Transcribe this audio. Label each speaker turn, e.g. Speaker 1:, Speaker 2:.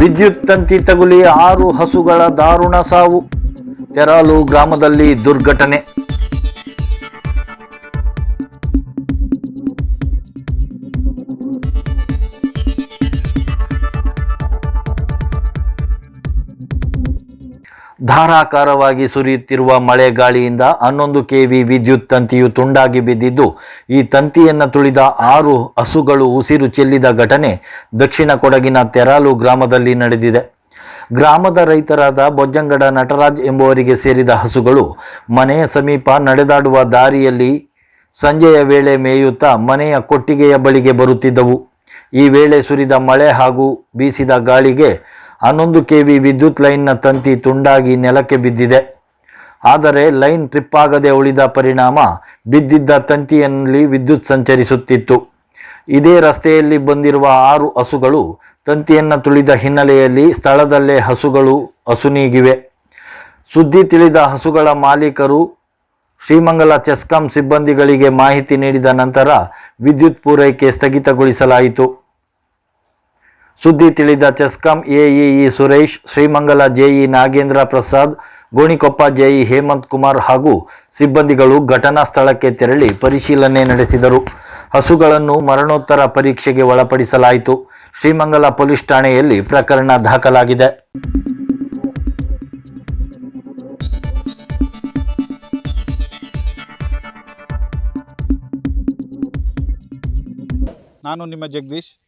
Speaker 1: ವಿದ್ಯುತ್ ತಂತಿ ತಗುಲಿ ಆರು ಹಸುಗಳ ದಾರುಣ ಸಾವು. ತೆರಾಲು ಗ್ರಾಮದಲ್ಲಿ ದುರ್ಘಟನೆ. ಧಾರಾಕಾರವಾಗಿ ಸುರಿಯುತ್ತಿರುವ ಮಳೆ ಗಾಳಿಯಿಂದ ಹನ್ನೊಂದು ಕೆವಿ ವಿದ್ಯುತ್ ತಂತಿಯು ತುಂಡಾಗಿ ಬಿದ್ದಿದ್ದು, ಈ ತಂತಿಯನ್ನು ತುಳಿದ ಆರು ಹಸುಗಳು ಉಸಿರು ಚೆಲ್ಲಿದ ಘಟನೆ ದಕ್ಷಿಣ ಕೊಡಗಿನ ತೆರಾಲು ಗ್ರಾಮದಲ್ಲಿ ನಡೆದಿದೆ. ಗ್ರಾಮದ ರೈತರಾದ ಬೊಜ್ಜಂಗಡ ನಟರಾಜ್ ಎಂಬುವರಿಗೆ ಸೇರಿದ ಹಸುಗಳು ಮನೆಯ ಸಮೀಪ ನಡೆದಾಡುವ ದಾರಿಯಲ್ಲಿ ಸಂಜೆಯ ವೇಳೆ ಮೇಯುತ್ತಾ ಮನೆಯ ಕೊಟ್ಟಿಗೆಯ ಬಳಿಗೆ ಬರುತ್ತಿದ್ದವು. ಈ ವೇಳೆ ಸುರಿದ ಮಳೆ ಹಾಗೂ ಬೀಸಿದ ಗಾಳಿಗೆ ಹನ್ನೊಂದು ಕೆವಿ ವಿದ್ಯುತ್ ಲೈನ್ನ ತಂತಿ ತುಂಡಾಗಿ ನೆಲಕ್ಕೆ ಬಿದ್ದಿದೆ. ಆದರೆ ಲೈನ್ ಟ್ರಿಪ್ ಆಗದೆ ಉಳಿದ ಪರಿಣಾಮ ಬಿದ್ದಿದ್ದ ತಂತಿಯಲ್ಲಿ ವಿದ್ಯುತ್ ಸಂಚರಿಸುತ್ತಿತ್ತು. ಇದೇ ರಸ್ತೆಯಲ್ಲಿ ಬಂದಿರುವ ಆರು ಹಸುಗಳು ತಂತಿಯನ್ನು ತುಳಿದ ಹಿನ್ನೆಲೆಯಲ್ಲಿ ಸ್ಥಳದಲ್ಲೇ ಹಸುಗಳು ಹಸುನೀಗಿವೆ ಸುದ್ದಿ ತಿಳಿದ ಹಸುಗಳ ಮಾಲೀಕರು ಶ್ರೀಮಂಗಲ ಚೆಸ್ಕಾಂ ಸಿಬ್ಬಂದಿಗಳಿಗೆ ಮಾಹಿತಿ ನೀಡಿದ ನಂತರ ವಿದ್ಯುತ್ ಪೂರೈಕೆ ಸ್ಥಗಿತಗೊಳಿಸಲಾಯಿತು. ಸುದ್ದಿ ತಿಳಿದ CESCOM A E E Suresh, Srimangala J E Nagendra Prasad, Gonikoppa J E Hemanth Kumar ಹಾಗೂ ಸಿಬ್ಬಂದಿಗಳು ಘಟನಾ ಸ್ಥಳಕ್ಕೆ ತೆರಳಿ ಪರಿಶೀಲನೆ ನಡೆಸಿದರು. ಹಸುಗಳನ್ನು ಮರಣೋತ್ತರ ಪರೀಕ್ಷೆಗೆ ಒಳಪಡಿಸಲಾಯಿತು. ಶ್ರೀಮಂಗಲ ಪೊಲೀಸ್ ಠಾಣೆಯಲ್ಲಿ ಪ್ರಕರಣ ದಾಖಲಾಗಿದೆ.
Speaker 2: ನಾನು ನಿಮ್ಮ ಜಗದೀಶ್.